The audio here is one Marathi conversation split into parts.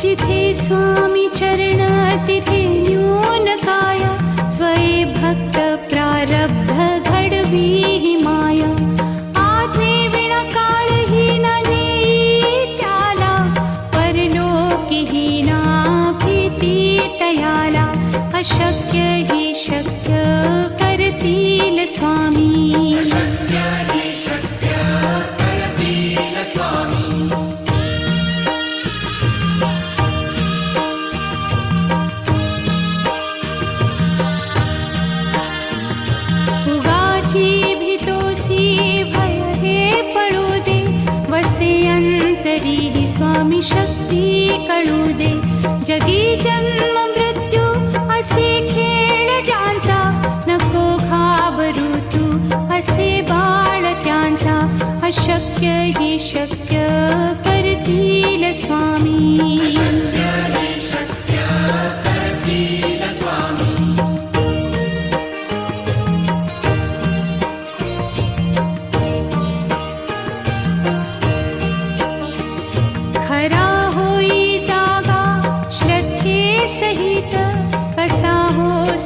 जिथे स्वामी चरणतिथिन्यूनकाय स्वये भक्तप्रारब्धघीहि माया। आग्णकार हिना नित्या परलोकिहीनाप्रीति तया अशक्य हि शक्य करतील स्वामी। स्वामी शक्ती कळू दे। जगी जन्म मृत्यू असे खेळ ज्यांचा नको घाबरू तू असे बाळ त्यांचा। अशक्य ही शक्य करतील स्वामी।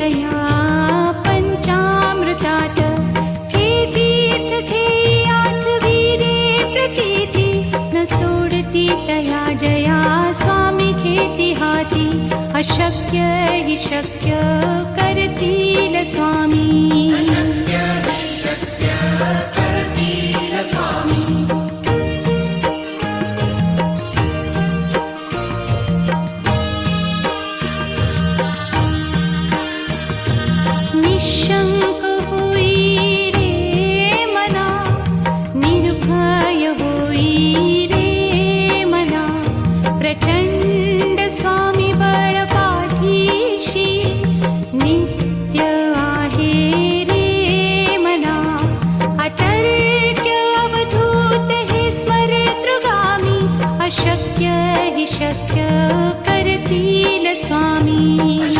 स्वामीच या पंचामृतात हे तीर्थ हे आठवीरे प्रचिती न सोडती तया जया स्वामी खेती हाती। अशक्य हि शक्य करतील स्वामी। Nishank Thank you.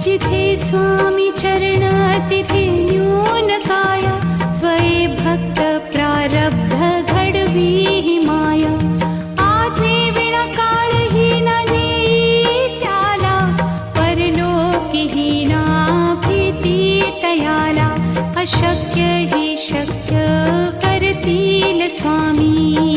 जिथे स्वामी चरण तिथे न्यून काया स्वये भक्त प्रारब्ध घडवी ही माया. आज्ञे विणा काळही नाही त्याला परलोकही ना भीती तयाला. अशक्य ही शक्य करतील स्वामी.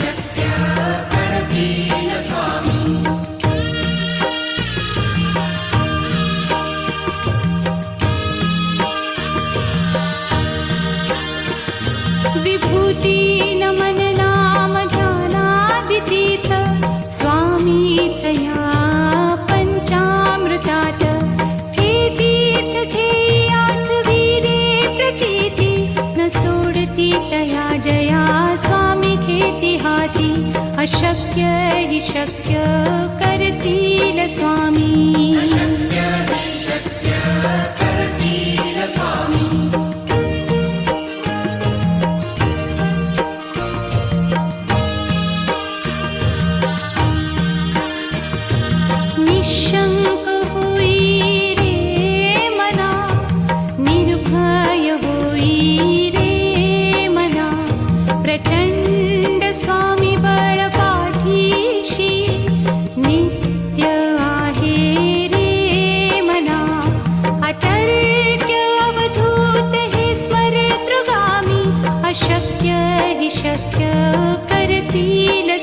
ीतया जया स्वामी खेती हाती। अशक्य शक्य करति न स्वामी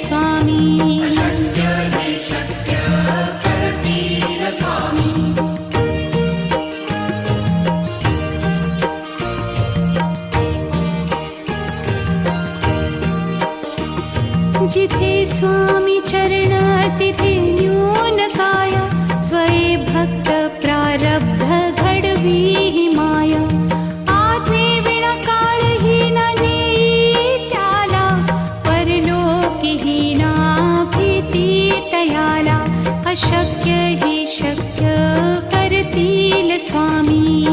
स्वामी स्वामी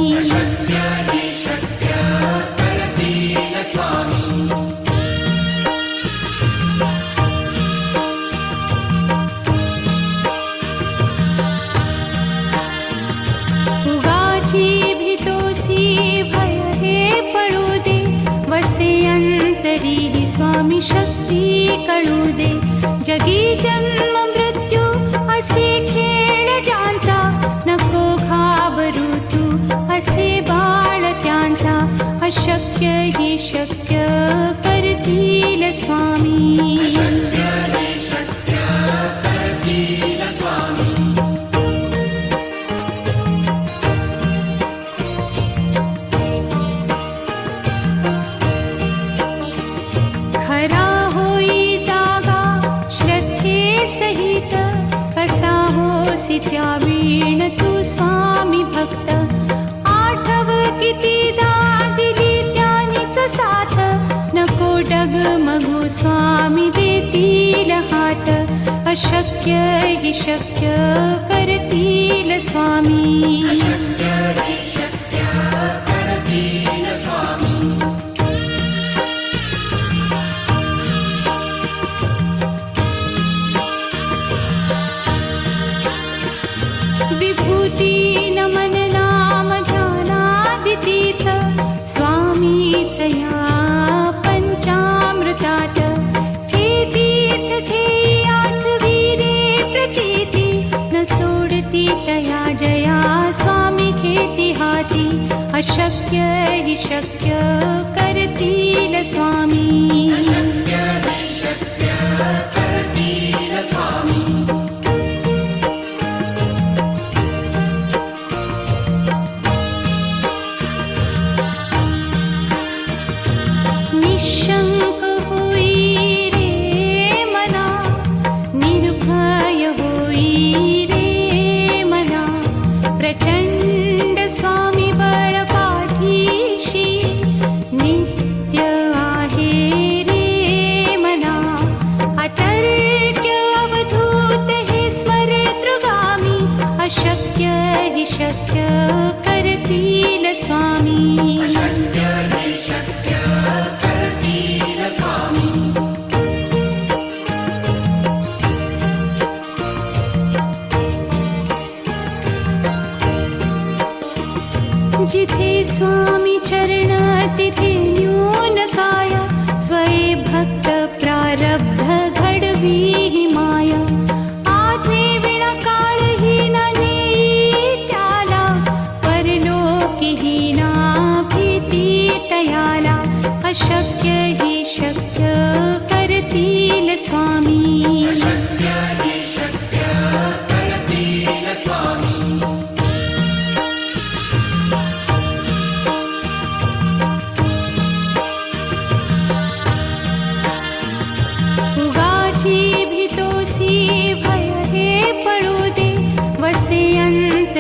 अशक्य हि शक्य करतील स्वामी। विभूती नमन नाम ध्यानादितीर्थ स्वामीच या स्वामी हाती अशक्य हि शक्य करतील स्वामी. जिथे स्वामी चरणातिथिन्यूनकाय स्वये भक्तप्रारब्धघीहि माया। आत्मीणा नीत्याना परलोकिहीनाप्रति तयाला अशक्य हि शक्य स्वामी।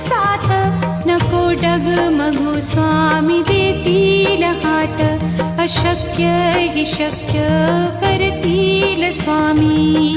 साथ. नको डगमगू स्वामी देतील हात. अशक्य हि शक्य करतील स्वामी.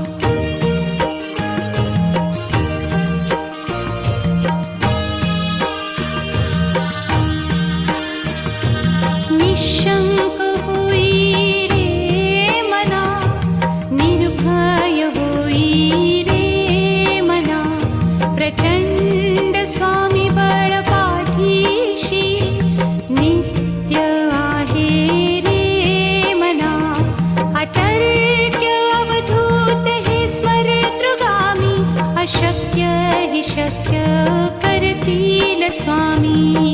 स्वामी